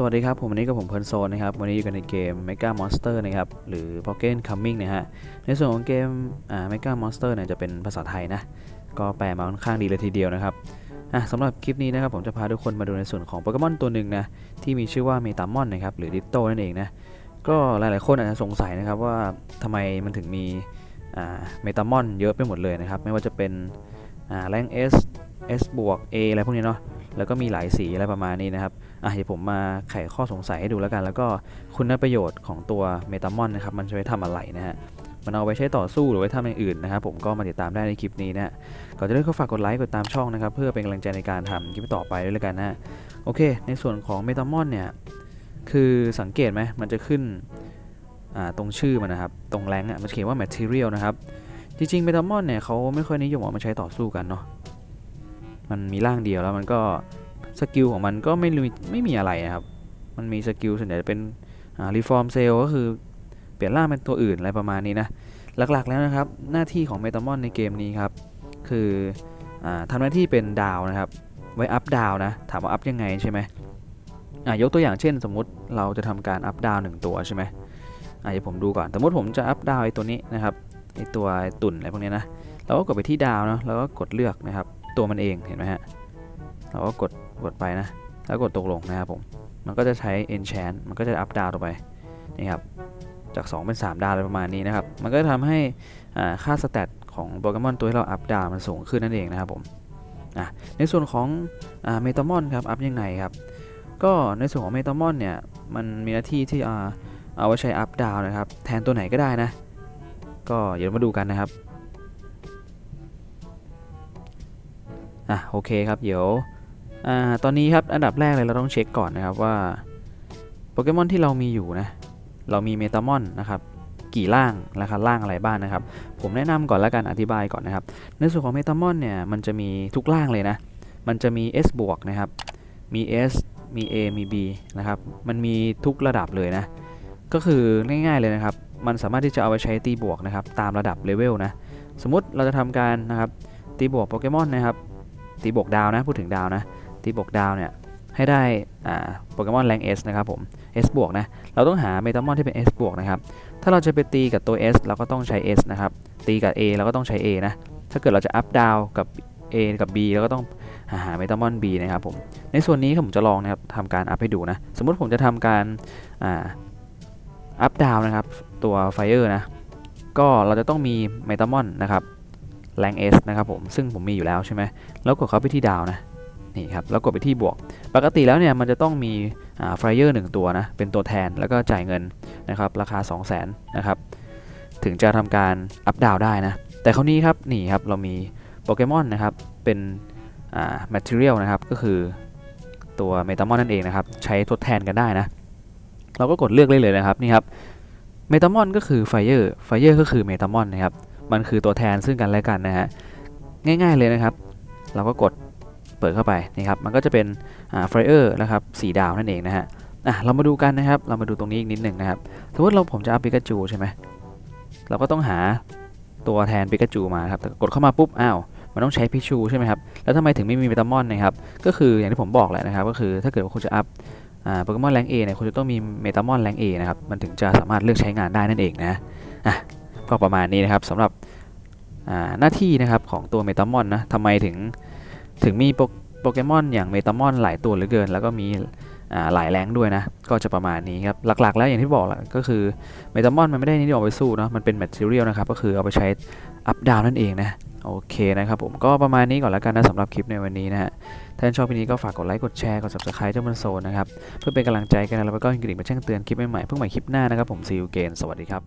สวัสดีครับ ผมวันนี้กับผมเพลินโซนนะครับ วันนี้อยู่กันในเกม Mega Monster นะครับ หรือ Pocket Coming นะฮะ ในส่วนของเกม อ่า Mega Monster เนี่ยจะเป็นภาษาไทยนะ ก็แปลมาค่อนข้างดีเลยทีเดียวนะครับ อะสำหรับคลิปนี้นะครับ ผมจะพาทุกคนมาดูในส่วนของโปเกมอนตัวหนึ่งนะ ที่มีชื่อว่าเมตามอนนะครับ หรือดิโตนั่นเองนะ ก็หลายๆคนอาจจะสงสัยนะครับว่าทำไมมันถึงมี อ่า เมตามอนเยอะไปหมดเลยนะครับ ไม่ว่าจะเป็น อ่า แรง S S บวก A อะไรพวกนี้เนาะ แล้วก็มีหลายสีอะไรประมาณนี้นะครับอะเดี๋ยวผมมาไขข้อสงสัยให้ดูแล้วกัน แล้วก็คุณประโยชน์ของตัวเมตามอนนะครับมันจะไว้ทำอะไรนะฮะมันเอาไว้ใช้ต่อสู้หรือไว้ทำอย่างอื่นนะครับผมก็มาติดตามได้ในคลิปนี้นะก่อนจะเริ่มก็ฝากกดไลค์กดตามช่องนะครับเพื่อเป็นกำลังใจในการทำคลิปต่อไปด้วยแล้วกันนะโอเค ในส่วนของเมตามอนเนี่ยคือสังเกตไหมมันจะขึ้นตรงชื่อมันนะครับ ตรงแรงอะมันเขียนว่า material นะครับ จริงๆเมตามอนเนี่ยเขาไม่ค่อยนิยมเอามาใช้ต่อสู้กันเนาะ มันมีร่างเดียวแล้วมันก็สกิลของมันก็ไม่ไม่มีอะไรนะครับ มันมีสกิลส่วนใหญ่จะเป็นรีฟอร์มเซลก็คือเปลี่ยนร่างเป็นตัวอื่นอะไรประมาณนี้นะ หลักๆแล้วนะครับ หน้าที่ของเมตามอนในเกมนี้ครับ คืออทำหน้าที่เป็นดาวนะครับ ไว้อัพดาวนะ ถามว่าอัพยังไงใช่ไหมยกตัวอย่างเช่น สมมุติเราจะทำการอัพดาวหนึ่งตัวใช่ไหมอะเดี๋ยวผมดูก่อน สมมติผมจะอัพดาวไอ้ตัวนี้นะครับไอ้ตัวตุ่นอะไรพวกนี้นะ เราก็กดไปที่ดาวเนาะ แล้วก็กดเลือกนะครับ ตัวมันเองเห็นไหมฮะเราก็กดกดไปนะ แล้วกดตกลงนะครับผม มันก็จะใช้ enchant มันก็จะอัพดาวต่อไปนี่ครับจาก 2 เป็น 3 ดาวอะไรประมาณนี้นะครับ มันก็จะทำให้ค่าสเตตของโปเกมอนตัวที่เราอัพดาวมันสูงขึ้นนั่นเองนะครับผมในส่วนของเมตามอนครับอัพยังไงครับ ก็ในส่วนของเมตามอนเนี่ยมันมีหน้าที่ที่อ่าเอาไว้ใช้อัพดาวนะครับ แทนตัวไหนก็ได้นะ ก็เดี๋ยวมาดูกันนะครับ อะโอเคครับเดี๋ยวอ่าตอนนี้ครับอันดับแรกเลยเราต้องเช็คก่อนนะครับว่าโปเกมอนที่เรามีอยู่นะเรามีเมตามอนนะครับกี่ร่างราคาร่างอะไรบ้างนะครับ ผมแนะนำก่อนแล้วกันอธิบายก่อนนะครับ ในส่วนของเมตามอนเนี่ยมันจะมีทุกร่างเลยนะ มันจะมี S บวกนะครับ มี S มี A มี B นะครับ มันมีทุกระดับเลยนะ ก็คือง่ายๆเลยนะครับ มันสามารถที่จะเอาไปใช้ตีบวกนะครับ ตามระดับเลเวลนะ สมมติเราจะทำการนะครับตีบวกโปเกมอนนะครับ ตีบวกดาวนะ พูดถึงดาวนะ ตีบวกดาวเนี่ย ให้ได้อ่าโปเกมอนแรง S นะครับผม S บวกนะ เราต้องหาเมตามอนที่เป็น S บวกนะครับ ถ้าเราจะไปตีกับตัว S เราก็ต้องใช้ S นะครับ ตีกับ A เราก็ต้องใช้ A นะ ถ้าเกิดเราจะอัพดาวกับ A กับ B เราก็ต้องหาหาเมตามอน B นะครับผม ในส่วนนี้ผมจะลองนะครับทำการอัพให้ดูนะ สมมุติผมจะทำการอ่าอัพดาวนะครับ ตัว Fire นะ ก็เราจะต้องมีเมตามอนนะครับ แรง S นะครับผมซึ่งผมมีอยู่แล้วใช่ไหมแล้วกดเข้าไปที่ดาวนะนี่ครับแล้วกดไปที่บวก ปกติแล้วเนี่ยมันจะต้องมีไฟเออร์หนึ่งตัวนะเป็นตัวแทนแล้วก็จ่ายเงินนะครับราคา 2 0 0 0 0นนะครับถึงจะทำการอัพดาวได้นะแต่คราวนี้ครับนี่ครับเรามีโปเกมอนนะครับเป็นอ่า material นะครับก็คือตัวเมตามอนนั่นเองนะครับใช้ทดแทนกันได้นะเราก็กดเลือกเลยเลยนะครับนี่ครับเมตามอนก็คือไฟเออร์ไฟเออร์ก็คือเมตามอนนะครับ มันคือตัวแทนซึ่งกันและกันนะฮะง่าย ๆเลยนะครับ เราก็กดเปิดเข้าไปนี่ครับมันก็จะเป็นไฟเออร์นะครับสีดาวนั่นเองนะฮะอะเรามาดูกันนะครับเรามาดูตรงนี้อีกนิดหนึ่งนะครับสมมติเราผมจะอัพปิกาจูใช่ไหมเราก็ต้องหาตัวแทนปิกาจูมาครับกดเข้ามาปุ๊บอ้าวมันต้องใช้พิชูใช่ไหมครับแล้วทำไมถึงไม่มีเมตามอนนะครับก็คืออย่างที่ผมบอกแหละนะครับก็คือถ้าเกิดว่าคุณจะอัพโปเกมอนแรงเอเนี่ยคุณจะต้องมีเมตามอนแรงเอนะครับมันถึงจะสามารถเลือกใช้งานได้นั่นเองนะอะ ก็ประมาณนี้นะครับสำหรับหน้าที่นะครับของตัวเมตามอนนะทำไมถึงถึงมีโปเกมอนอย่างเมตามอนหลายตัวเหลือเกิน แล้วก็มีหลายแรงด้วยนะ ก็จะประมาณนี้ครับ หลักๆ แล้วอย่างที่บอกแหละก็คือเมตามอนมันไม่ได้นิยมเอาไปสู้เนาะมันเป็นแมทเทียลนะครับ ก็คือเอาไปใช้อัพดาวนั่นเองนะ โอเคนะครับผมก็ประมาณนี้ก่อนแล้วกันนะสำหรับคลิปในวันนี้นะฮะถ้าชอบคลิปนี้ก็ฝากกดไลค์กดแชร์กด subscribe เจ้ามันโซนนะครับ เพื่อเป็นกำลังใจกันแล้วก็กระดิ่งมาแจ้งเตือนคลิปใหม่ๆเพิ่งใหม่คลิปหน้านะครับผมซีอูเกนสวัสดีครับ